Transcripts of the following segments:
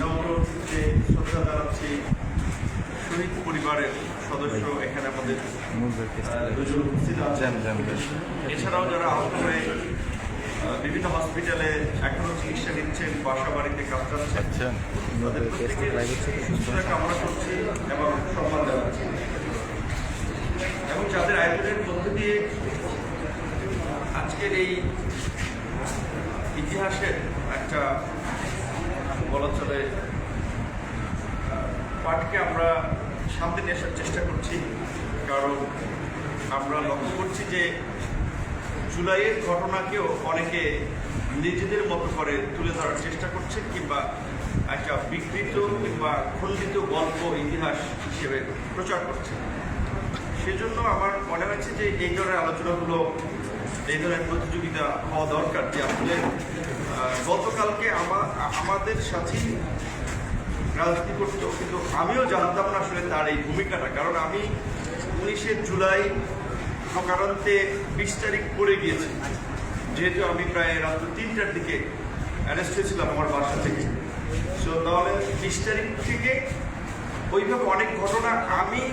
নবরূপে শ্রদ্ধা জানাচ্ছি শহীদ পরিবারের সদস্য এখানে আমাদের দুজন উপস্থিত আছেন এছাড়াও যারা আহত হয়ে বিভিন্ন হসপিটালে এখনও চিকিৎসা নিচ্ছেন বাসা বাড়িতে কাজ চাচ্ছেন তাদের সুস্থতা কামনা করছি এবং সম্মান জানাচ্ছি এবং যাদের আয়োজনের মধ্য দিয়ে আজকের এই ইতিহাসের একটা বলা চলে পাঠকে আমরা সামনে নিয়ে আসার চেষ্টা করছি, কারণ আমরা লক্ষ্য করছি যে জুলাইয়ের ঘটনাকেও অনেকে নিজেদের মতো করে তুলে ধরার চেষ্টা করছে, কিংবা একটা বিকৃত কিংবা খণ্ডিত গল্প, ইতিহাস হিসেবে প্রচার করছে। সেজন্য আমার মনে হয়েছে যে এই ধরনের আলোচনাগুলো, এই ধরনের প্রতিযোগিতা হওয়া দরকার, যে আসলে গতকালকে আমা- আমাদের সাথেই রাজনীতি করতো, কিন্তু আমিও জানতাম না আসলে তার এই ভূমিকাটা, কারণ আমি উনিশে জুলাই প্রকারান্তে বিশ তারিখ পড়ে গিয়েছি। যেহেতু আমি প্রায় রাত্র তিনটার দিকে অ্যারেস্ট হয়েছিলাম আমার বাসা থেকে। সো তাহলে বিশ তারিখ থেকে ওইভাবে অনেক ঘটনা আমি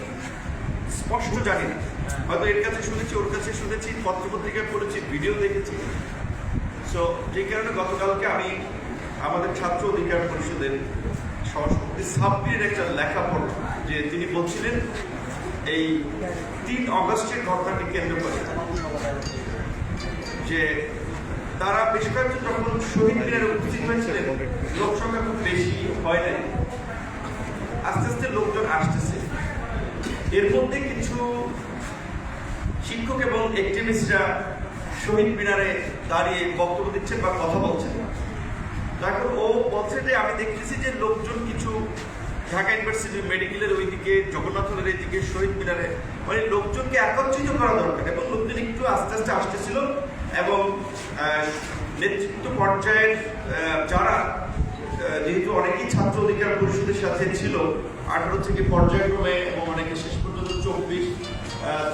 স্পষ্ট জানি না। হয়তো এর কাছে শুনেছি, ওর কাছে শুনেছি, পত্রপত্রিকায় পড়েছি, ভিডিও দেখেছি। সো যে কারণে গতকালকে আমি আমাদের ছাত্র অধিকার পরিষদের সভাপতি সাব্বির একটা লেখা পড়লাম যে তিনি বলছিলেন, এই তিন অগস্টের ঘটনাটি কেন্দ্র করে যে তারা বেশ কয়েকজন যখন শহীদ মিনারে উপস্থিত হয়েছিলেন, লোক সংখ্যা খুব বেশি হয় নাই। আস্তে আস্তে লোকজন আসতেছে। এর মধ্যে কিছু শিক্ষক এবং এক্টিভিস্টরা শহীদ মিনারে দাঁড়িয়ে বক্তব্য দিচ্ছেন বা কথা বলছেন। এখন ও বলছে যে আমি দেখতেছি যে লোকজন কিছু ঢাকা ইউনিভার্সিটি মেডিকেলের ওইদিকে, জগন্নাথ হলের এইদিকে, শহীদ মিনারে মানে লোকজনকে একত্রিত করা দরকার এবং লোকজন একটু আস্তে আস্তে আসতেছিল এবং নেতৃত্ব পর্যায়ের যারা যেহেতু অনেকেই ছাত্র অধিকার পরিষদের সাথে ছিল, আঠারো থেকে পর্যায়ক্রমে এবং অনেকে শেষ পর্যন্ত চব্বিশ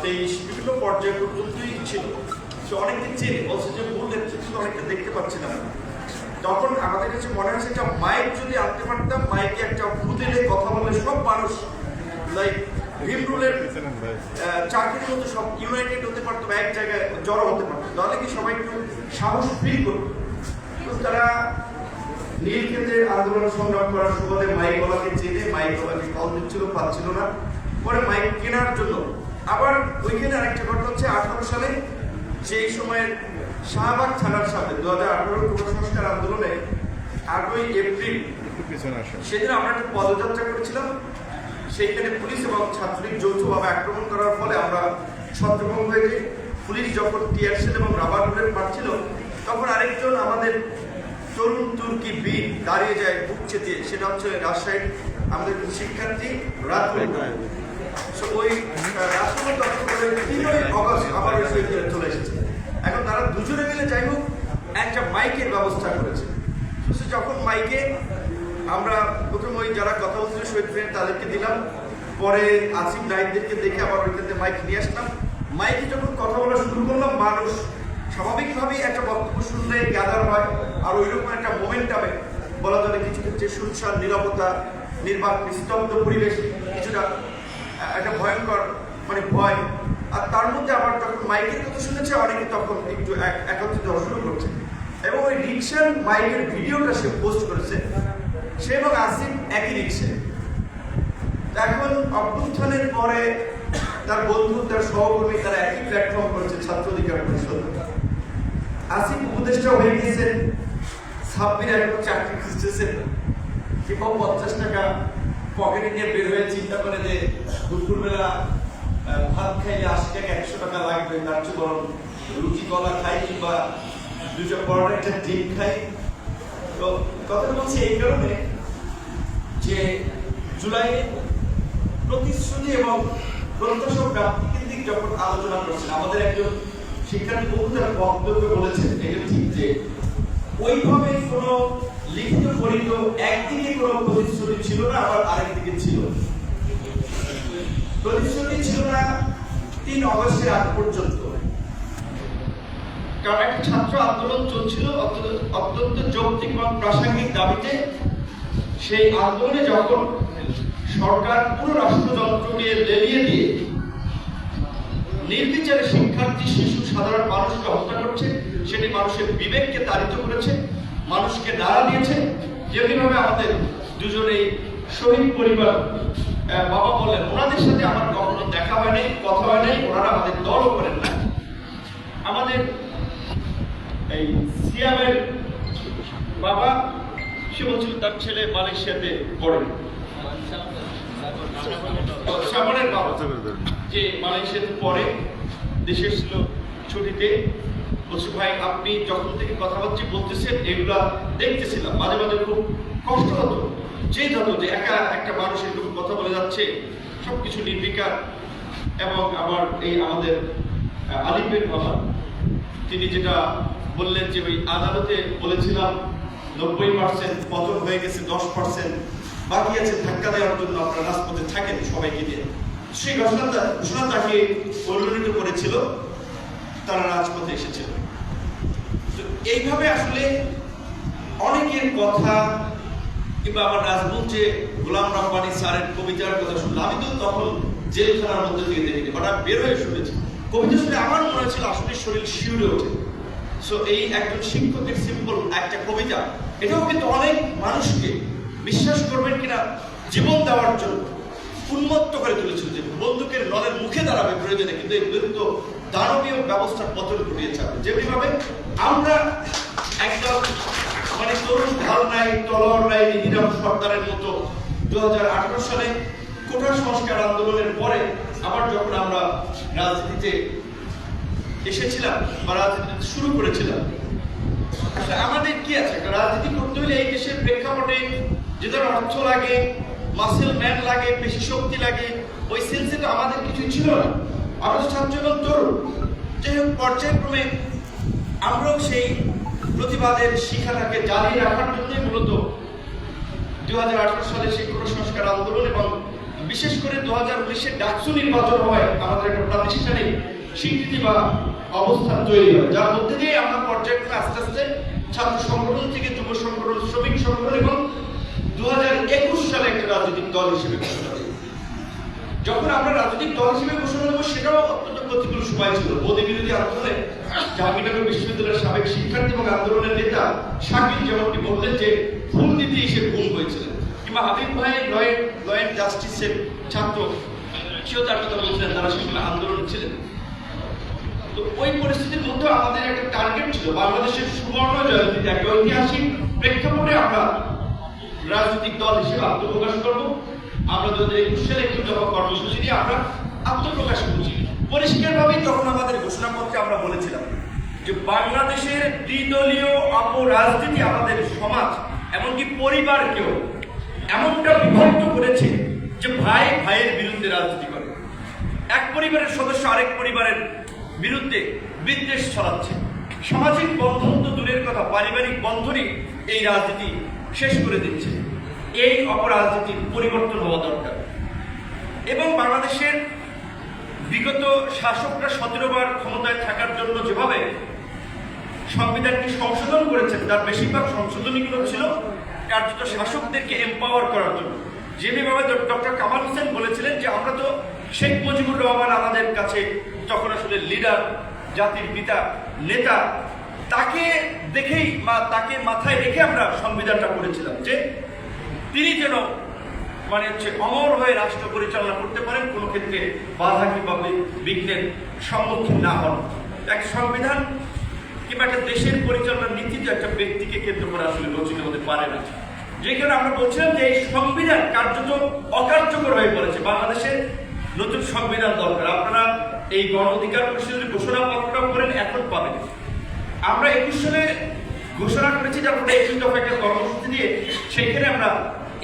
তেইশ বিভিন্ন পর্যায় পর্যন্তই ছিল সে অনেকে চেনে, বলছে যে মূল নেতৃত্ব অনেকটা দেখতে পাচ্ছি না। তখন আমাদের কাছে মনে হয়েছে একটা মাইক যদি আনতে পারতাম মাইকে একটা ভূতেলে কথা বললে সব মানুষ লাইক ভীমরুলের চাকরির মতো সব ইউনাইটেড হতে পারতো এক জায়গায় জড়ো হতে পারতো। তাহলে কি সবাই একটু সাহস ফিল করতো? তারা নীল ক্ষেত্রে আন্দোলন সংগ্রাম করার সুবাদে মাইক গলাকে চেনে মাইক গলাকে কল দিচ্ছিল, পাচ্ছিল না। পরে মাইক কেনার জন্য। আবার ওইখানে আরেকটা ঘটনা হচ্ছে, আঠারো সালে সেই সময়ের শাহবাগ থানার সামনে দু হাজার আঠারো সংস্কার আন্দোলনে আটই এপ্রিল সেদিন আমরা একটা পদযাত্রা করেছিলাম। সেইখানে পুলিশ এবং ছাত্রলীগ যৌথভাবে আক্রমণ করার ফলে আমরা ছত্রভঙ্গ হয়ে যাই পুলিশ যখন টিয়ারশেল এবং রাবার বুলেট মারছিল তখন আরেকজন আমাদের তরুণ তুর্কি বীর দাঁড়িয়ে যায় বুক চেতিয়ে। সেটা হচ্ছে রাজশাহীর আমাদের শিক্ষার্থী So, ওই আবার চলে এসেছে। এখন তারা দুজনে মিলে যাই হোক, একটা মাইকের ব্যবস্থা করেছে। যখন মাইকে, আমরা প্রথম ওই যারা কথা বলছিল শহীদ মিনার তাদেরকে দিলাম। পরে আসিফ নাইকদেরকে দেখে আবার ওইখান মাইক নিয়ে আসলাম। মাইকে যখন কথা বলা শুরু করলাম, মানুষ স্বাভাবিকভাবেই একটা বক্তব্য শুনলে গ্যাদার হয় আর ওইরকম একটা মোমেন্টামে বলা চলে কিছু ক্ষেত্রে সুনসান নিরাপত্তা নির্বাক, নিস্তব্ধ পরিবেশ কিছুটা একটা ভয়ঙ্কর মানে ভয়। আর তার মধ্যে আবার যখন মাইকের কথা শুনেছে, অনেকে তখন একটু এক- একত্রিত শুরু করছে। এবং ওই রিক্সার মাইকের ভিডিওটা সে পোস্ট করেছে। সে এবং আসিফ একই রিক্সায় এখন অভ্যুত্থানের পরে তার বন্ধু, তার সহকর্মী, তারা একই প্ল্যাটফর্ম করেছে, ছাত্র অধিকার পরিষদ। আসিফ উপদেষ্টা হয়ে গিয়েছেন ছাব্বির এখন চাকরি খুঁজতেছেন কিংবা পঞ্চাশ টাকা পকেটে নিয়ে বের হয়ে চিন্তা করে যে, দুপুরবেলা ভাত খাইলে আশি টাকা, একশো টাকা লাগবে, তার চেয়ে বরং রুটি, কলা খাই কিংবা দুটো পরোটা, একটা ডিম খাই। তো কথা বলছি এই কারণে যে জুলাই প্রতিশ্রুতি এবং প্রত্যাশা প্রাপ্তি কেন্দ্রিক যখন আলোচনা করছেন, আমাদের একজন শিক্ষার্থী বহু তার বক্তব্যে বলেছেন, এটা ঠিক যে, ওইভাবে কোনো লিখিত ফলিত একদিকে কোনো প্রতিশ্রুতি ছিল না, আবার আরেকদিকে ছিল। প্রতিশ্রুতি ছিল না তিন অগস্টের আগ পর্যন্ত। কারণ একটা ছাত্র আন্দোলন চলছিল অত্যন্ত যৌক্তিক এবং প্রাসঙ্গিক দাবিতে সেই আন্দোলনে যখন সরকার পুরো রাষ্ট্রযন্ত্রকে লেলিয়ে দিয়ে নির্বিচারে শিক্ষার্থী, শিশু, সাধারণ মানুষকে হত্যা করছে, সেটি মানুষের বিবেককে তাড়িত করেছে মানুষকে নাড়া দিয়েছে। যেমনিভাবে আমাদের দুজনেই শহীদ পরিবার বাবা বললেন, ওনাদের সাথে আমার কখনো দেখা হয় নাই, কথা হয় নাই, ওনারা আমাদের দলও করেন না আমাদের এই সিয়ামের বাবা, সে বলছিল তার ছেলে মালয়েশিয়াতে পড়েন যে মালয়েশিয়াতে পরে দেশে এসেছিল ছুটিতে। বলছে ভাই আপনি যখন থেকে কথাবার্তা বলতেছেন এগুলা দেখতেছিলাম। মাঝে মাঝে খুব কষ্ট হতো। যে হতো যে একা একটা মানুষ এরকম কথা বলে যাচ্ছে সবকিছু নির্বিকার। এবং আমার এই আমাদের আহ, আলিফের বাবা তিনি যেটা বললেন যে ওই আদালতে বলেছিলাম নব্বই পার্সেন্ট পতন হয়ে গেছে দশ পার্সেন্ট বাকি আছে ধাক্কা দেওয়ার জন্য আপনারা রাজপথে থাকেন সবাইকে দিয়ে। সেই ঘোষণাটা ঘোষণা তাকে পরিণত করেছিল তারা রাজপথে এসেছিল। এইভাবে আসলে অনেকের কথা কিংবা আমার যে গোলাম রব্বানি স্যারের কবিতার কথা শুনলাম, আমি তো তখন জেলখানার মধ্যে থেকে দেখিনি বাট আমি বের হয়ে শুনেছি। কবিতা শুনে আমার মনে হয়েছিল আসলে শরীর শিউরে ওঠে। সো এই একজন শিক্ষকের সিম্পল একটা কবিতা, এটাও কিন্তু অনেক মানুষকে বিশ্বাস করবেন কিনা জীবন দেওয়ার জন্য উন্মত্ত করে তুলেছিল যে বন্দুকের নলের মুখে দাঁড়াবে প্রয়োজনে, কিন্তু এই বিরুদ্ধ দানবীয় ব্যবস্থার পতন ঘটিয়েছে যেমনিভাবে আমরা একদম মানে তরুণ নাই, তলোয়ার নাই হিরাম সর্দারের মতো দু সালে কোটা সংস্কার আন্দোলনের পরে আবার যখন আমরা রাজনীতিতে এসেছিলাম বা রাজনীতি শুরু করেছিলাম আমাদের কি আছে? রাজনীতি করতে হলে এই দেশের প্রেক্ষাপটে যে ধরনের অর্থ লাগে মাসেল ম্যান লাগে বেশি শক্তি লাগে, ওই সেন্সে তো আমাদের কিছুই ছিল না। আমরা ছাত্র এবং তরুণ, যাই হোক, পর্যায়ক্রমে আমরাও সেই প্রতিবাদের শিখাটাকে জারি রাখার জন্যই মূলত দু সালে সেই সংস্কার আন্দোলন এবং বিশেষ করে দু হাজার উনিশের ডাকসু নির্বাচন হয় আমাদের একটা প্রাতিষ্ঠানিক স্বীকৃতি বা অবস্থান তৈরি হয়। যার মধ্যে দিয়ে আমরা পর্যায়ক্রমে আস্তে আস্তে ছাত্র সংগঠন থেকে যুব সংগঠন, শ্রমিক সংগঠন এবং দু হাজার একুশ সালে একটা রাজনৈতিক দল হিসেবে যখন আমরা রাজনৈতিক দল হিসেবে ঘোষণা দেবো, সেটাও অত্যন্ত প্রতিকূল সময় ছিল। মোদী বিরোধী আন্দোলনে জাহাঙ্গীরনগর বিশ্ববিদ্যালয়ের সাবেক শিক্ষার্থী এবং আন্দোলনের নেতা শাকিল যেমনটি বললেন যে ফুল নীতি সে গুম হয়েছিলেন। কিংবা হাবিব ভাই লয়ের লয়ের জাস্টিসের ছাত্র, সেও কথা বলছিলেন, তারা সেগুলো আন্দোলন ছিলেন তো ওই পরিস্থিতির মধ্যে আমাদের একটা টার্গেট ছিল, বাংলাদেশের সুবর্ণ জয়ন্তীতে একটা ঐতিহাসিক প্রেক্ষাপটে আমরা রাজনৈতিক দল হিসেবে আত্মপ্রকাশ করব। আমরা দু হাজার একুশ সালে কর্মসূচি নিয়ে আমরা আত্মপ্রকাশ করছি তখন আমাদের ঘোষণাপত্রে আমরা বলেছিলাম যে বাংলাদেশের দ্বিদলীয় আমাদের সমাজ, এমনকি পরিবারকেও এমনটা বিভক্ত করেছে যে ভাই ভাইয়ের বিরুদ্ধে রাজনীতি করে। এক পরিবারের সদস্য আরেক পরিবারের বিরুদ্ধে বিদ্বেষ ছড়াচ্ছে। সামাজিক বন্ধন তো দূরের কথা, পারিবারিক বন্ধনই এই রাজনীতি শেষ করে দিচ্ছে। এই অপরাজনীতির পরিবর্তন হওয়া দরকার। এবং বাংলাদেশের বিগত শাসকরা সতেরো বার ক্ষমতায় থাকার জন্য যেভাবে সংবিধানকে সংশোধন করেছেন, তার বেশিরভাগ সংশোধনীগুলো ছিল কার্যত শাসকদেরকে এম্পাওয়ার করার জন্য। যেভাবে ডক্টর কামাল হোসেন বলেছিলেন যে, আমরা তো শেখ মুজিবুর রহমান আমাদের কাছে তখন আসলে লিডার জাতির পিতা, নেতা, তাকে দেখেই বা তাকে মাথায় রেখে আমরা সংবিধানটা করেছিলাম যে তিনি যেন মানে হচ্ছে অমর হয়ে রাষ্ট্র পরিচালনা করতে পারেন, কোনো ক্ষেত্রে বাধা কিংবা বিঘ্নের সম্মুখীন না হন। এক সংবিধান কিংবা একটা দেশের পরিচালনার নীতি তো একটা ব্যক্তিকে কেন্দ্র করে আসলে রচিত হতে পারে না। যে কারণে আমরা বলছিলাম যে এই সংবিধান কার্যত অকার্যকর হয়ে পড়েছে। বাংলাদেশের নতুন সংবিধান দরকার। আপনারা এই গণ অধিকার পরিষদের ঘোষণাপত্রটা করেন, এখন পাবেন। আমরা একুশ সালে ঘোষণা করেছি যে আমরা একুশ দফা একটা কর্মসূচি দিয়ে সেখানে আমরা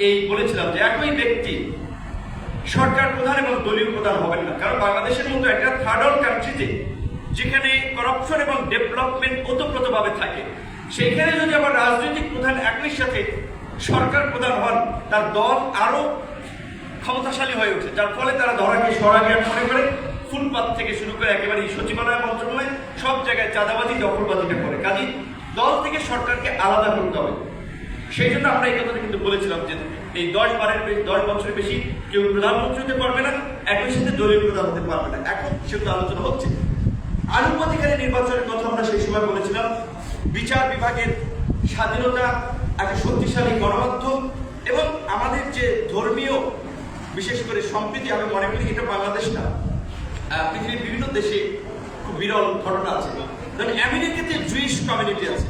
এই বলেছিলাম যে একই ব্যক্তি সরকার প্রধান এবং দলীয় প্রধান হবেন না। কারণ বাংলাদেশের মতো একটা থার্ড ওয়ার্ল্ড কান্ট্রিতে যেখানে করাপশন এবং ডেভেলপমেন্ট ওতপ্রোতভাবে থাকে সেখানে যদি আবার রাজনৈতিক প্রধান একই সাথে সরকার প্রধান হন, তার দল আরও ক্ষমতাশালী হয়ে ওঠে। যার ফলে তারা ধরাকে সরাজ্ঞান মনে করে ফুটপাত থেকে শুরু করে একেবারে সচিবালয় মন্ত্রণালয়, সব জায়গায় চাঁদাবাজি দখলবাজিটা করে। কাজী দল থেকে সরকারকে আলাদা করতে হবে। সেই জন্য আমরা এই কথাটা কিন্তু বলেছিলাম যে এই দশ বারের দশ বছরের বেশি কেউ প্রধানমন্ত্রী হতে পারবে না, একই সাথে দলীয় প্রধান হতে পারবে না। এখন সেগুলো আলোচনা হচ্ছে। আনুপাতিকারী নির্বাচনের কথা আমরা সেই সময় বলেছিলাম। বিচার বিভাগের স্বাধীনতা একটা শক্তিশালী গণমাধ্যম এবং আমাদের যে ধর্মীয়, বিশেষ করে সম্প্রীতি, আমি মনে করি এটা বাংলাদেশ না পৃথিবীর বিভিন্ন দেশে খুব বিরল ঘটনা আছে। আমেরিকাতে জুইশ কমিউনিটি আছে।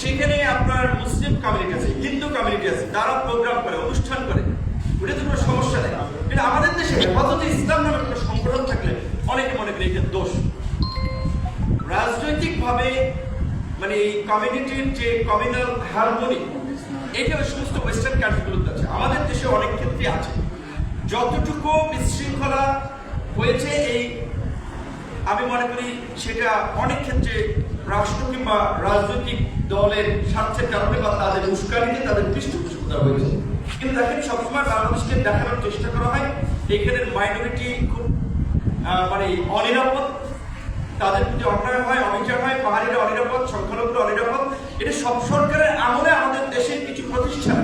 সেখানে আপনার মুসলিম কমিউনিটি আছে, হিন্দু কমিউনিটি আছে তারা প্রোগ্রাম করে, অনুষ্ঠান করে। ওটা তো কোনো সমস্যা নেই। কিন্তু আমাদের দেশে হেফাজতে ইসলাম নামে কোনো সংগঠন থাকলে অনেকে মনে করি এটা দোষ। রাজনৈতিকভাবে মানে এই কমিউনিটির যে কমিউনাল হারমোনি এটা ওই সমস্ত ওয়েস্টার্ন কান্ট্রিগুলোতে আছে। আমাদের দেশে অনেক ক্ষেত্রে আছে। যতটুকু বিশৃঙ্খলা হয়েছে এই, আমি মনে করি সেটা অনেক ক্ষেত্রে রাষ্ট্র কিংবা রাজনৈতিক দলের স্বার্থের কারণে বা তাদের উস্কানিতে তাদের পৃষ্ঠপোষকতা হয়েছে কিন্তু দেখেন, সবসময় বাংলাদেশকে দেখানোর চেষ্টা করা হয়, এখানের মাইনরিটি খুব মানে অনিরাপদ, তাদের প্রতি অন্যায় হয়, অবিচার হয়, পাহাড়িরা অনিরাপদ, সংখ্যালঘুরা অনিরাপদ। এটা সব সরকারের আমলে আমাদের দেশের কিছু প্রতিষ্ঠান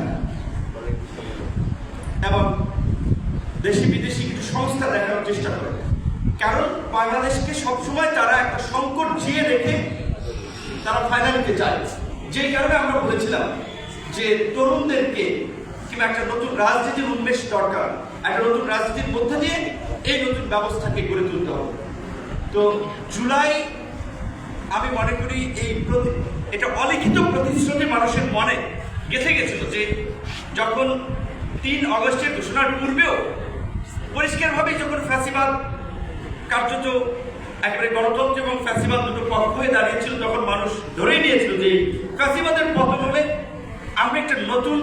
এবং দেশি বিদেশি কিছু সংস্থা দেখানোর চেষ্টা করে। কারণ বাংলাদেশকে সবসময় তারা একটা সংকট জিয়ে রেখে তারা ফাইনালিতে চায় যেই কারণে আমরা বলেছিলাম যে তরুণদেরকে কিংবা একটা নতুন রাজনীতির উন্মেষ দরকার, একটা নতুন রাজনীতির মধ্যে দিয়ে এই নতুন ব্যবস্থাকে গড়ে তুলতে হবে। তো জুলাই, আমি মনে করি এই এটা অলিখিত প্রতিশ্রুতি মানুষের মনে গেঁথে গেছিল যে যখন তিন অগস্টের ঘোষণার পূর্বেও পরিষ্কারভাবে যখন ফ্যাসিবাদ কার্যত একেবারে গণতন্ত্র এবং ফ্যাসিবাদ দুটো পক্ষ হয়ে দাঁড়িয়েছিল তখন মানুষ ধরেই নিয়েছিল যে ফ্যাসিবাদের পতন হলে আমরা একটা নতুন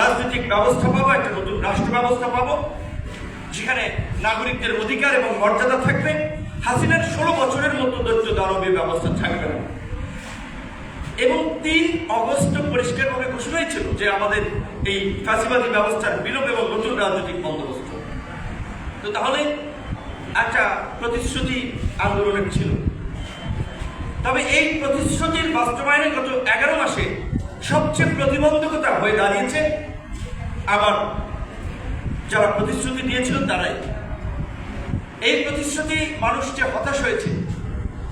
রাজনৈতিক ব্যবস্থা পাবো, একটা নতুন রাষ্ট্র ব্যবস্থা পাবো, যেখানে নাগরিকদের অধিকার এবং মর্যাদা থাকবে। হাসিনার ষোলো বছরের মতো দৈত্য দানবীয় ব্যবস্থা থাকবে না। এবং তিন অগস্ট পরিষ্কারভাবে ঘোষণাই ছিল যে আমাদের এই ফাঁসিবাদী ব্যবস্থার বিলোপ এবং নতুন রাজনৈতিক বন্দোবস্ত। তো তাহলে একটা প্রতিশ্রুতি আন্দোলনের ছিল তবে এই প্রতিশ্রুতির বাস্তবায়নে গত এগারো মাসে সবচেয়ে প্রতিবন্ধকতা হয়ে দাঁড়িয়েছে আবার যারা প্রতিশ্রুতি দিয়েছিল তারাই। এই প্রতিশ্রুতি মানুষ যে হতাশ হয়েছে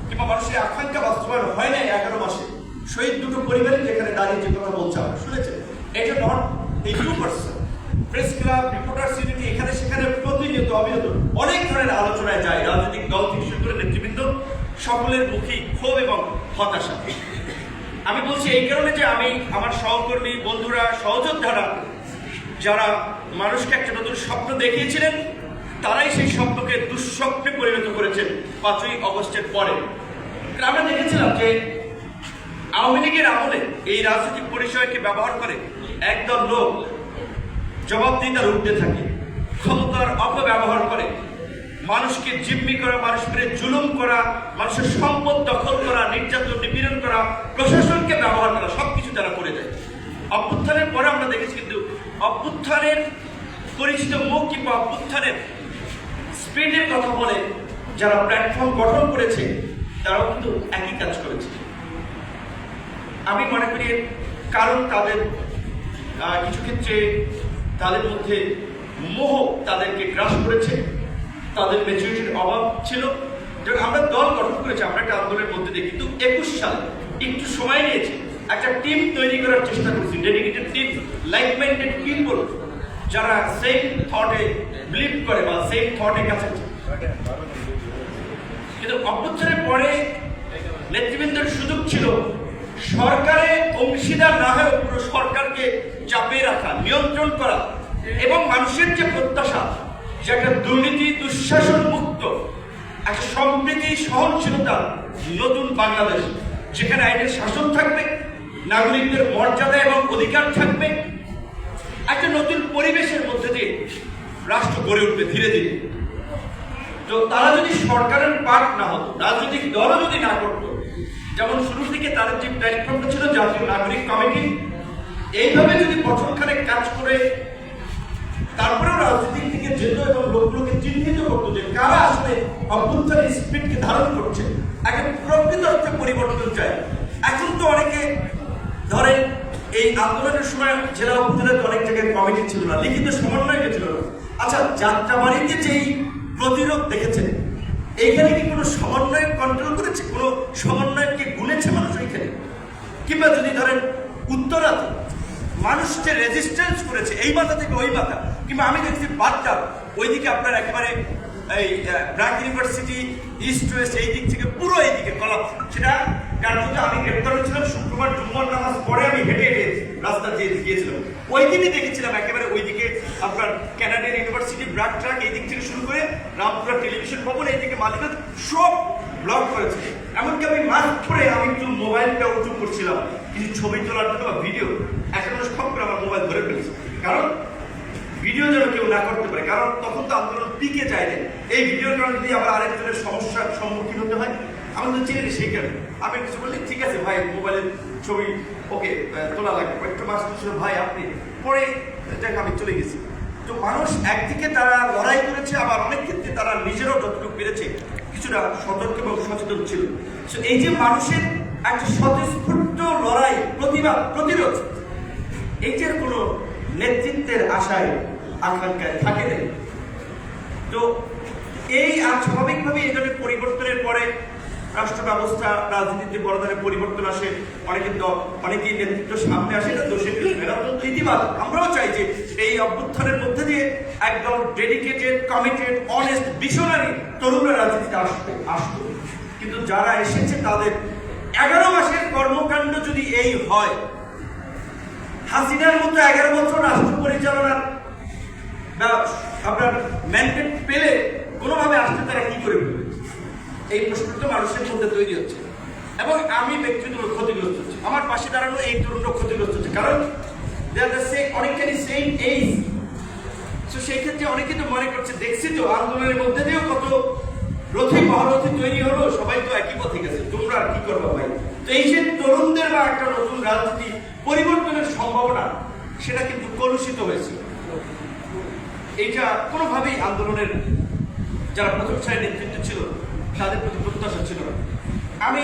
কিংবা মানুষের আকাঙ্ক্ষা বাস্তবায়ন হয় নাই এগারো মাসে, শহীদ দুটো পরিবারই যেখানে দাঁড়িয়ে যে কথা বলছে আমরা শুনেছেন। এটা নট এই two person press club reporters unity এখানে সেখানে প্রতিনিয়ত অবিরত অনেক ধরনের আলোচনায় যায় রাজনৈতিক দল থেকে শুরু করে নেতৃবৃন্দ, সকলের মুখী ক্ষোভ এবং হতাশা। আমি বলছি এই কারণে যে আমি আমার সহকর্মী, বন্ধুরা, সহযোদ্ধারা, যারা মানুষকে একটা নতুন স্বপ্ন দেখিয়েছিলেন, তারাই সেই স্বপ্নকে দুঃস্বপ্নে পরিণত করেছেন পাঁচই অগস্টের পরে। আমরা দেখেছিলাম যে আওয়ামী লীগের আমলে এই রাজনৈতিক পরিচয়কে ব্যবহার করে একদল লোক জবাবদিহিতার উঠতে থাকে। ক্ষমতার অপব্যবহার করে মানুষকে জিম্মি করা মানুষকে জুলুম করা, মানুষের সম্পদ দখল করা, নির্যাতন, নিপীড়ন করা, প্রশাসনকে ব্যবহার করা, সবকিছু তারা করে দেয়। অভ্যুত্থানের পরে আমরা দেখেছি কিন্তু অভ্যুত্থানের পরিচিত মুখ কিংবা অভ্যুত্থানের স্পিডের কথা বলে যারা প্ল্যাটফর্ম গঠন করেছে, তারাও কিন্তু একই কাজ করেছে। আমি মনে করি কারণ তাদের কিছু ক্ষেত্রে তাদের মধ্যে মোহ তাদেরকে গ্রাস করেছে, তাদের মেচুরিটির অভাব ছিল। যেমন আমরা দল গঠন করেছি, আমরা একটা আন্দোলনের মধ্যে দিয়ে, কিন্তু একুশ সালে একটু সময় নিয়েছে, একটা টিম তৈরি করার চেষ্টা করেছি dedicated team like minded people যারা সেম থটে বিলিভ করে বা সেম থটে কাছে কিন্তু অভ্যুত্থানের পরে নেতৃবৃন্দের সুযোগ ছিল সরকারে অংশীদার না হয়ে পুরো সরকারকে চাপিয়ে রাখা, নিয়ন্ত্রণ করা। এবং মানুষের যে প্রত্যাশা, যে একটা দুর্নীতি, দুঃশাসন মুক্ত, একটা সম্প্রীতি, সহনশীলতা, নতুন বাংলাদেশ, যেখানে আইনের শাসন থাকবে, নাগরিকদের মর্যাদা এবং অধিকার থাকবে, একটা নতুন পরিবেশের মধ্যে দিয়ে রাষ্ট্র গড়ে উঠবে ধীরে ধীরে। তো তারা যদি সরকারের পার্ট না হতো, রাজনৈতিক দলও যদি না করতো, যেমন শুরুর দিকে তাদের যে প্ল্যাটফর্মটা ছিল জাতীয় নাগরিক কমিটি, এইভাবে যদি বছরখানে কাজ করে তারপরেও রাজনীতির যেত এবং লোকগুলোকে চিহ্নিত করতো যে কারা আসলে অভ্যন্তরীণ স্পিডকে ধারণ করছে? একটা প্রকৃত অর্থে পরিবর্তন চাই এখন তো অনেকে ধরেন, এই আন্দোলনের সময় জেলা উপজেলাতে অনেক জায়গায় কমিটি ছিল না, লিখিত সমন্বয় ছিল না। আচ্ছা যাত্রাবাড়িতে যেই প্রতিরোধ দেখেছেন, এইখানে কি কোনো সমন্বয় কন্ট্রোল করেছে? কোনো সমন্বয়কে গুনেছে মানুষ ওইখানে কিংবা যদি ধরেন, উত্তরাতে মানুষ যে রেজিস্ট্যান্স করেছে, এই মাথা থেকে ওই মাথা। কিংবা আমি দেখছি বাচ্চা ওইদিকে আপনার একেবারে এই ব্র্যাক ইউনিভার্সিটি ইস্ট ওয়েস্ট এই দিক থেকে পুরো এইদিকে কলাপ। সেটা কারণ হচ্ছে আমি গ্রেপ্তার হয়েছিলাম শুক্রবার জুম্মর নামাজ পরে আমি হেঁটে হেঁটে রাস্তা দিয়ে গিয়েছিলাম। ওই দিনই দেখেছিলাম একেবারে ওইদিকে আপনার ক্যানাডিয়ান ইউনিভার্সিটি ব্র্যাক ট্রাক এই দিক থেকে শুরু করে রামপুরা টেলিভিশন ভবন এইদিকে মালিকা সব ব্লক করেছে। এমনকি আমি মাস্ক পরে আমি একটু মোবাইলটা উঁচু করছিলাম। কিছু ছবি তোলার জন্য বা ভিডিও একটা খপ করে আমার মোবাইল ধরে ফেলেছে। কারণ ভিডিও যেন কেউ না করতে পারে কারণ তখন তো আন্দোলন পিকে যায় না। এই ভিডিওর কারণে যদি আবার আরেকজনের সমস্যার সম্মুখীন হতে হয় আমি তো চিনি সেই কারণে। আমি কিছু বললি ঠিক আছে ভাই মোবাইলের ছবি ওকে তোলা লাগবে। একটু মাস ছিল ভাই আপনি পরে দেখ আমি চলে গেছি। তো মানুষ একদিকে তারা লড়াই করেছে আবার অনেক ক্ষেত্রে তারা নিজেরও যতটুকু পেরেছে কিছুটা সতর্ক এবং সচেতন ছিল। So, এই যে মানুষের একটা স্বতঃস্ফূর্ত লড়াই প্রতিবাদ প্রতিরোধ এই যে কোনো নেতৃত্বের আশায় আকাঙ্ক্ষায় থাকে। না তো এই আর স্বাভাবিকভাবে এই ধরনের পরিবর্তনের পরে রাষ্ট্র ব্যবস্থা রাজনীতিতে বড় ধরনের পরিবর্তন আসে অনেকে অনেকেই নেতৃত্ব সামনে আসে, এটা দোষের কিছু এটা অত্যন্ত আমরাও চাই যে এই অভ্যুত্থানের মধ্যে দিয়ে একদম ডেডিকেটেড কমিটেড অনেস্ট ভিশনারি তরুণরা রাজনীতিতে আসবে আসবে। কিন্তু যারা এসেছে তাদের এগারো মাসের কর্মকাণ্ড যদি এই হয়, হাসিনার মতো এগারো বছর রাষ্ট্র পরিচালনার বা আপনার ম্যান্ডেট পেলে কোনোভাবে আসতে তারা কি করে ফেলবে এই প্রশ্নটা মানুষের মধ্যে তৈরি হচ্ছে। এবং আমি ব্যক্তিগত ক্ষতিগ্রস্ত হচ্ছে। আমার পাশে দাঁড়ানো এই তরুণরা ক্ষতিগ্রস্ত হচ্ছে। কারণ সেম এইজ তো সেই ক্ষেত্রে অনেকে তো মনে করছে, দেখছি তো আন্দোলনের মধ্যে দিয়েও কত রথি, মহারথী তৈরি হলো, সবাই তো একই পথে গেছে। তোমরা আর কি করব ভাই? তো এই যে তরুণদের বা একটা নতুন রাজনীতি পরিবর্তনের সম্ভাবনা, সেটা কিন্তু কলুষিত হয়েছে এইটা কোনোভাবেই আন্দোলনের যারা প্রথম সারির নেতৃত্ব ছিল, তাদের প্রতি প্রত্যাশা ছিল না। আমি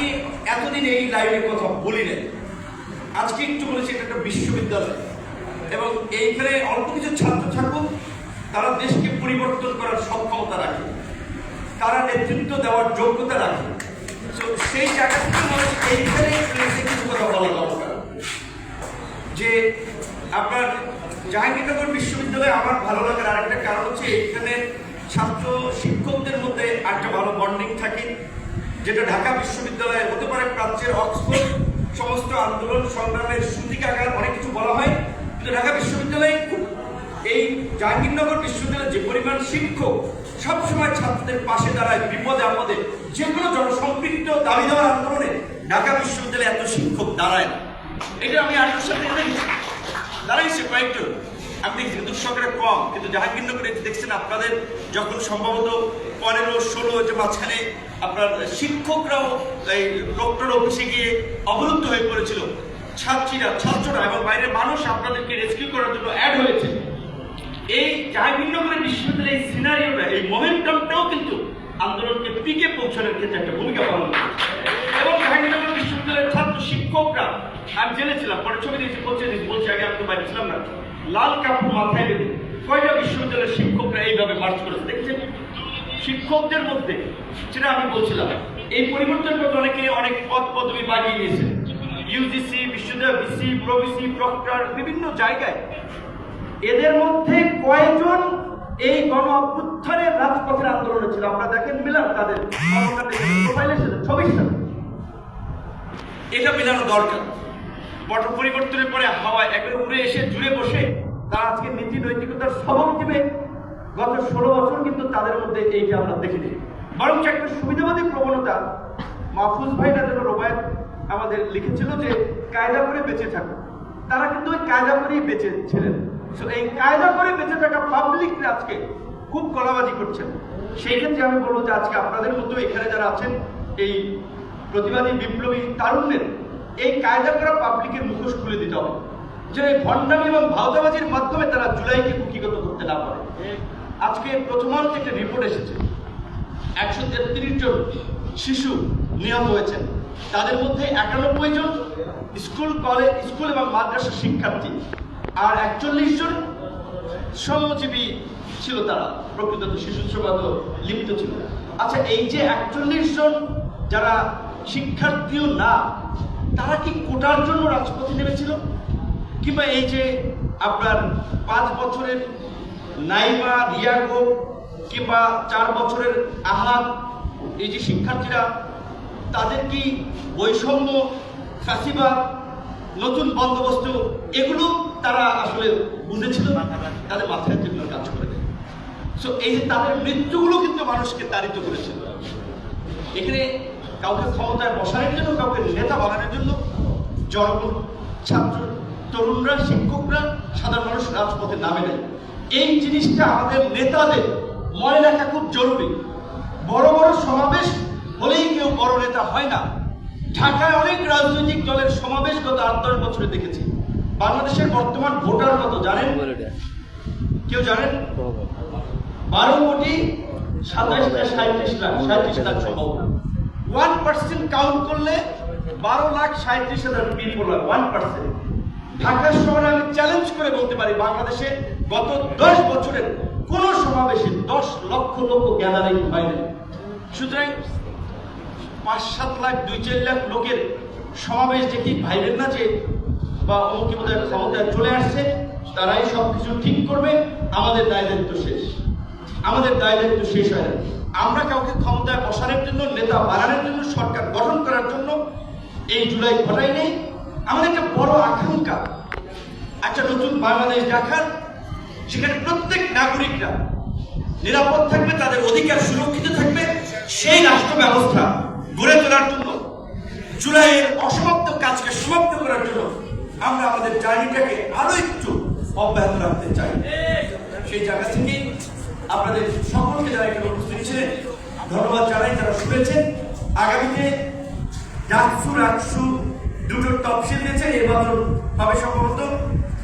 এতদিন এই লাইনের কথা বলি নাই। আজকে একটু বলেছি, এটা একটা বিশ্ববিদ্যালয়। এবং এইখানে অল্প কিছু ছাত্র থাকুক, তারা দেশকে পরিবর্তন করার সক্ষমতা রাখে, তারা নেতৃত্ব দেওয়ার যোগ্যতা রাখে। তো সেই জায়গা থেকে মানুষ এইখানে কিছু কথা বলা দরকার। যে আপনার জাহাঙ্গীরনগর বিশ্ববিদ্যালয়ে আমার ভালো লাগার আরেকটা কারণ হচ্ছে এখানে ছাত্র শিক্ষকদের মধ্যে একটা ভালো বন্ডিং থাকে, যেটা ঢাকা বিশ্ববিদ্যালয়ে হতে পারে প্রাচ্যের অক্সফোর্ড, সমস্ত আন্দোলন, সংগ্রামের সূতিকাগার অনেক কিছু বলা হয়। কিন্তু ঢাকা বিশ্ববিদ্যালয়ে এই জাহাঙ্গীরনগর বিশ্ববিদ্যালয়ে যে পরিমাণ শিক্ষক, সবসময় ছাত্রদের পাশে দাঁড়ায় বিপদে আপদে যে কোনো জনসম্পৃক্ত দাবি দেওয়ার আন্দোলনে ঢাকা বিশ্ববিদ্যালয়ে এত শিক্ষক দাঁড়ায় না। এটা আমি আরেকটার সাথে কয়েকজন। সরকারে কম, কিন্তু জাহাঙ্গীরনগরে দেখছেন আপনাদের, যখন সম্ভবত পনেরো, ষোলো যে মাঝখানে আপনার শিক্ষকরাও এই ডক্টর অফিসে গিয়ে অবরুদ্ধ হয়ে পড়েছিল। ছাত্রীরা, ছাত্ররা এবং বাইরের মানুষ আপনাদেরকে রেস্কিউ করার জন্য অ্যাড হয়েছে। এই জাহাঙ্গীরনগরের বিশ্ববিদ্যালয়ের সিনারিওটা এই মোমেন্টামটাও কিন্তু আন্দোলনকে পিকে পৌঁছানোর ক্ষেত্রে একটা ভূমিকা পালন করে এবং জাহাঙ্গীরনগর বিশ্ববিদ্যালয়ের ছাত্র শিক্ষকরা আমি জেনেছিলাম, পরে ছবি দিয়েছি বলছে বলছি, আগে আমি তো বাড়ি না। লাল কাপড় মাথায় বেঁধে কয়টা বিশ্ববিদ্যালয়ের শিক্ষকরা এইভাবে মার্চ করেছে। দেখেছেন? শিক্ষকদের মধ্যে, সেটা আমি বলছিলাম, এই পরিবর্তন করতে অনেকে অনেক পদ পদবি বাগিয়ে নিয়েছে ইউজিসি বিশ্ববিদ্যালয় বিসি প্রবিসি প্রক্টর বিভিন্ন জায়গায়। এদের মধ্যে কয়জন এই গণ অভ্যুত্থানের রাজপথের আন্দোলনে ছিল? আমরা দেখেন মিলাম তাদের ছবির সাথে এটা মেলানো দরকার। পট পরিবর্তনের পরে হাওয়ায় একবার উড়ে এসে, জুড়ে বসে তারা আজকে নীতি নৈতিকতার সবক দিবে। গত ষোলো বছর কিন্তু তাদের মধ্যে এইটা আমরা দেখিনি। বরং একটা সুবিধাবাদী প্রবণতা মাহফুজ ভাই যেন রোবায়ত আমাদের লিখেছিল যে, কায়দা করে বেঁচে থাকো। তারা কিন্তু ওই কায়দা করেই বেঁচে ছিলেন। এই কায়দা করে বেঁচে থাকা পাবলিক আজকে খুব কলাবাজি করছেন। সেই ক্ষেত্রে আমি বলব যে আজকে আপনাদের মতো এখানে যারা আছেন, এই প্রতিবাদী বিপ্লবী তারুণ্যের এই কায়দা করা পাবলিকের মুখোশ খুলে দিতে হবে, যে ভণ্ডামি এবং ভাওতাবাজির মাধ্যমে তারা জুলাইকে কুকিগত করতে না পারে। আজকে প্রথমান্ত একটা রিপোর্ট এসেছে, একশো তেত্রিশ জন শিশু নিহত হয়েছেন। তাদের মধ্যে একানব্বই জন স্কুল কলেজ স্কুল এবং মাদ্রাসা শিক্ষার্থী আর একচল্লিশ জন শ্রমজীবী ছিল তারা, প্রকৃত শিশু শিশুশ্রবাদ লিপ্ত ছিল। আচ্ছা এই যে একচল্লিশ জন যারা শিক্ষার্থীও না, তারা কি কোটার জন্য রাজপথে নেমেছিল? কিংবা এই যে আপনার পাঁচ বছরের নাইমা, রিয়াগো, কিংবা চার বছরের আহাত এই যে শিক্ষার্থীরা, তাদের কি বৈষম্য ফাঁসিবাদ নতুন বন্দোবস্ত, এগুলো তারা আসলে বুঝেছিল তাদের মাথায় যেগুলো কাজ করে সো এই যে তাদের মৃত্যুগুলো কিন্তু মানুষকে তাড়িত করেছিল। এখানে কাউকে ক্ষমতায় বসানোর জন্য, কাউকে নেতা বানানোর জন্য। জনগণ, ছাত্র, তরুণরা, শিক্ষকরা, সাধারণ মানুষ রাজপথে নামে নেয় এই জিনিসটা আমাদের নেতাদের মনে রাখা খুব জরুরি। বড় বড় সমাবেশ হলেই কেউ বড় নেতা হয় না। ঢাকায় অনেক রাজনৈতিক দলের সমাবেশ গত আট দশ বছরে দেখেছি। বাংলাদেশের বর্তমান ভোটার কত জানেন? কেউ জানেন? বারো কোটি সাতাইশ লাখ সাঁত্রিশ লাখ সাঁত্রিশ লাখ সম্ভব কাউন্ট করলে বারো লাখ সাঁত্রিশ হাজার পিপল ওয়ান পার্সেন্ট ঢাকা শহরে আমি চ্যালেঞ্জ করে বলতে পারি, বাংলাদেশে গত দশ বছরের কোন সমাবেশে দশ লক্ষ লোক গ্যাদারিং হয়নি সুতরাং পাঁচ সাত লাখ, দুই চার লাখ লোকের সমাবেশ দেখি ভাইবেন না যে বা অমুকি বোধহয় ক্ষমতায় চলে আসছে, তারাই সব কিছু ঠিক করবে, আমাদের দায় দায়িত্ব শেষ। আমাদের দায় দায়িত্ব শেষ হয় না। আমরা কাউকে ক্ষমতায় বসানোর জন্য, নেতা বানানোর জন্য, সরকার গঠন করার জন্য এই জুলাই ঘটাই নেই আমাদের একটা বড় আকাঙ্ক্ষা, একটা নতুন বাংলাদেশ দেখার, সেখানে প্রত্যেক নাগরিকরা নিরাপদ থাকবে, তাদের অধিকার সুরক্ষিত থাকবে, সেই রাষ্ট্র ব্যবস্থা গড়ে তোলার জন্য, জুলাইয়ের অসমাপ্ত কাজকে সমাপ্ত করার জন্য আমরা আমাদের জার্নিটাকে আরও একটু অব্যাহত রাখতে চাই। সেই জায়গা থেকে আপনাদের সকলকে যারা ধন্যবাদ জানাই যারা শুনেছেন। আগামীতে ডাকসু রাকসু দুটো তফসিল দিয়েছে নির্বাচন হবে সম্ভবত।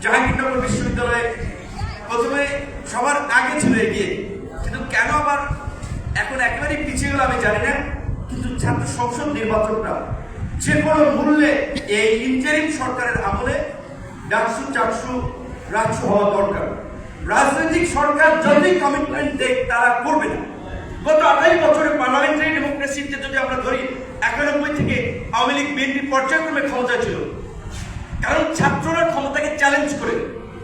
জাহাঙ্গীরনগর বিশ্ববিদ্যালয়ে প্রথমে সবার আগে ছিল এগিয়ে। কিন্তু কেন আবার এখন একেবারেই পিছিয়ে গেল আমি জানি না। কিন্তু ছাত্র সংসদ নির্বাচনটা যে কোনো মূল্যে এই ইন্টারিম সরকারের আমলে ডাকসু, চাকসু, রাজসু হওয়া দরকার। রাজনৈতিক সরকার যতই কমিটমেন্ট দেখ, তারা করবে না। গত আড়াই বছরে পার্লামেন্টারি ডেমোক্রেসিতে যদি আমরা ধরি, একানব্বই থেকে আওয়ামী লীগ, বিএনপি পর্যায়ক্রমে ক্ষমতায় ছিল। কারণ ছাত্ররা ক্ষমতাকে চ্যালেঞ্জ করে,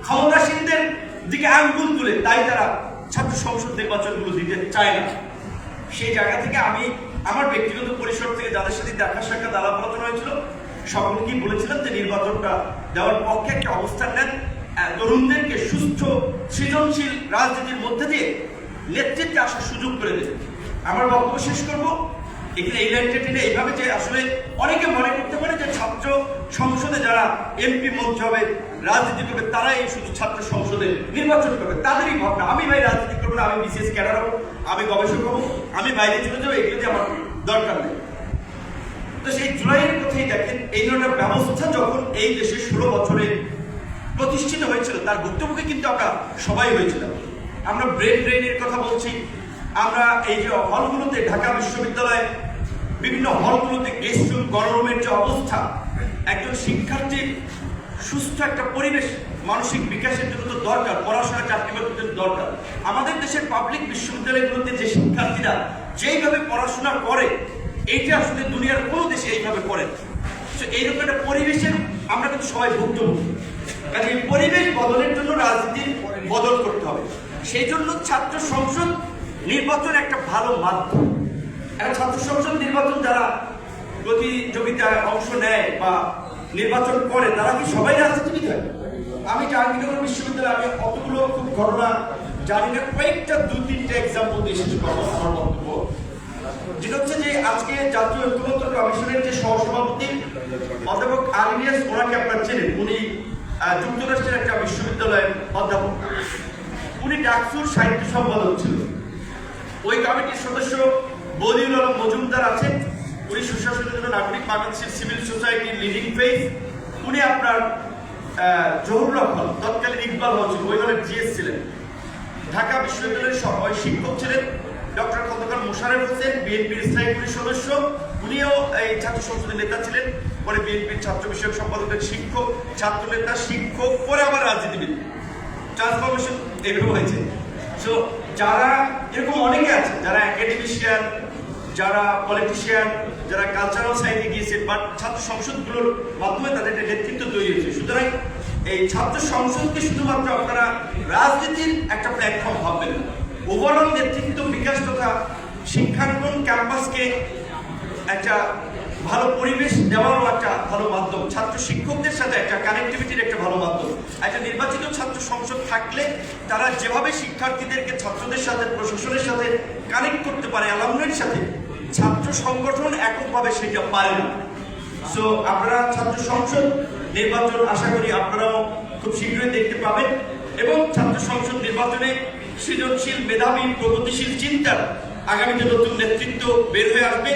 ক্ষমতাসীনদের দিকে আঙ্গুল তুলে, তাই তারা ছাত্র সংসদ নির্বাচনগুলো দিতে চায় না। সেই জায়গা থেকে আমি আমার ব্যক্তিগত পরিসর থেকে যাদের সাথে দেখা সাক্ষাৎ, আলাপ আলোচনা হয়েছিল, সকলকেই বলেছিলাম যে নির্বাচনটা দেওয়ার পক্ষে একটা অবস্থান নেন। তরুণদেরকে সুস্থ, সৃজনশীল রাজনীতির মধ্যে দিয়ে নেতৃত্বে আসার সুযোগ করে দেবে। আমার বক্তব্য শেষ করব। এখানে এই লাইনটা টেনে এইভাবে যে আসলে অনেকে মনে করতে পারে যে ছাত্র সংসদে যারা এমপি মন্ত্রী হবে, রাজনীতি করবে, তারাই শুধু ছাত্র সংসদে নির্বাচন করবে। তাদেরই ভাবনা। আমি ভাই রাজনীতি করব না, আমি বিশেষ ক্যাডার হব, আমি গবেষক হব, আমি বাইরে চলে যাব, এগুলো দিয়ে আমার দরকার নেই। তো সেই জুলাইয়ের কথাই দেখেন, এই ধরনের ব্যবস্থা যখন এই দেশে ষোলো বছরে প্রতিষ্ঠিত হয়েছিল, তার ভুক্তভোগী কিন্তু আমরা সবাই হয়েছিলাম। আমরা ব্রেন ড্রেনের কথা বলছি। আমরা এই যে হলগুলোতে ঢাকা বিশ্ববিদ্যালয়ে বিভিন্ন হলগুলোতে গেস্ট রুম গণরুমের যে অবস্থা, একজন শিক্ষার্থীর সুস্থ একটা পরিবেশ মানসিক বিকাশের জন্য তো দরকার, পড়াশোনা চাকরি বাকরির জন্য দরকার। আমাদের দেশের পাবলিক বিশ্ববিদ্যালয়গুলোতে যে শিক্ষার্থীরা যেইভাবে পড়াশোনা করে, এইটা আসলে দুনিয়ার কোনো দেশে এইভাবে করে তো এইরকম একটা পরিবেশের আমরা কিন্তু সবাই ভুক্তভোগী। কাজে এই পরিবেশ বদলের জন্য রাজনীতির বদল করতে হবে। সেই জন্য ছাত্র সংসদ নির্বাচন একটা ভালো মাধ্যম। একটা ছাত্র সংসদ নির্বাচন যারা প্রতিযোগিতায় অংশ নেয় বা নির্বাচন করে, তারা কি সবাই রাজনীতিবিদ হয়? আমি জাহাঙ্গীরনগর বিশ্ববিদ্যালয়ে আমি অতগুলো খুব ঘটনা জানি না, কয়েকটা দু তিনটা এক্সাম্পল দিয়ে শেষ করব আমার বক্তব্য। যেটা হচ্ছে যে আজকে জাতীয় ঐক্যমত্য কমিশনের যে সহসভাপতি অধ্যাপক আলিনিয়াস ওনাকে আপনার চেনেন। উনি যুক্তরাষ্ট্রের একটা বিশ্ববিদ্যালয়ের অধ্যাপক। উনি ডাকসুর সাহিত্য সম্পাদক ছিল ওই কমিটির সদস্য বদিউল আলম মজুমদার আছেন। উনি সুশাসনের জন্য নাগরিক বাংলাদেশের সিভিল সোসাইটির লিডিং ফেস উনি আপনার আহ, জহুরুল রহমান তৎকালীন ইকবাল হল ওই দলের জিএস ছিলেন। ঢাকা বিশ্ববিদ্যালয়ের সবাই শিক্ষক ছিলেন ডক্টর খন্দকার মোশারফ হোসেন বিএনপির স্থায়ী সদস্য। উনিও এই ছাত্র সংসদের নেতা ছিলেন পরে বিএনপির ছাত্র বিষয়ক সম্পাদকের শিক্ষক ছাত্র নেতা শিক্ষক পরে আবার রাজনীতিবিদ। ট্রান্সফরমেশন এরকম হয়েছে। সো যারা এরকম অনেকে আছে, যারা একাডেমিশিয়ান যারা পলিটিশিয়ান যারা কালচারাল সাইডে গিয়েছে বাট ছাত্র সংসদগুলোর মাধ্যমে তাদের একটা নেতৃত্ব তৈরি হয়েছে। সুতরাং এই ছাত্র সংসদকে শুধুমাত্র আপনারা রাজনীতির একটা প্ল্যাটফর্ম ভাববেন না। ওভারঅল নেতৃত্ব বিকাশ তথা শিক্ষাঙ্গন ক্যাম্পাসকে একটা ভালো পরিবেশ দেওয়ারও একটা ভালো মাধ্যম। ছাত্র শিক্ষকদের সাথে একটা কানেক্টিভিটির একটা ভালো মাধ্যম। একটা নির্বাচিত ছাত্র সংসদ থাকলে তারা যেভাবে শিক্ষার্থীদেরকে, ছাত্রদের সাথে, প্রশাসনের সাথে কানেক্ট করতে পারে অ্যালামনের সাথে, ছাত্র সংগঠন এককভাবে সেটা পারে না। সো আপনারা ছাত্র সংসদ নির্বাচন আশা করি আপনারাও খুব শীঘ্রই দেখতে পাবেন। এবং ছাত্র সংসদ নির্বাচনে সৃজনশীল, মেধাবী, প্রগতিশীল, চিন্তার আগামীতে নতুন নেতৃত্ব বের হয়ে আসবে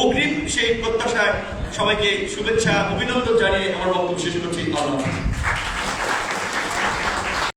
অগ্রিম সেই প্রত্যাশায় সবাইকে শুভেচ্ছা, অভিনন্দন জানিয়ে আমার বক্তব্য শেষ করছি হাফেজ।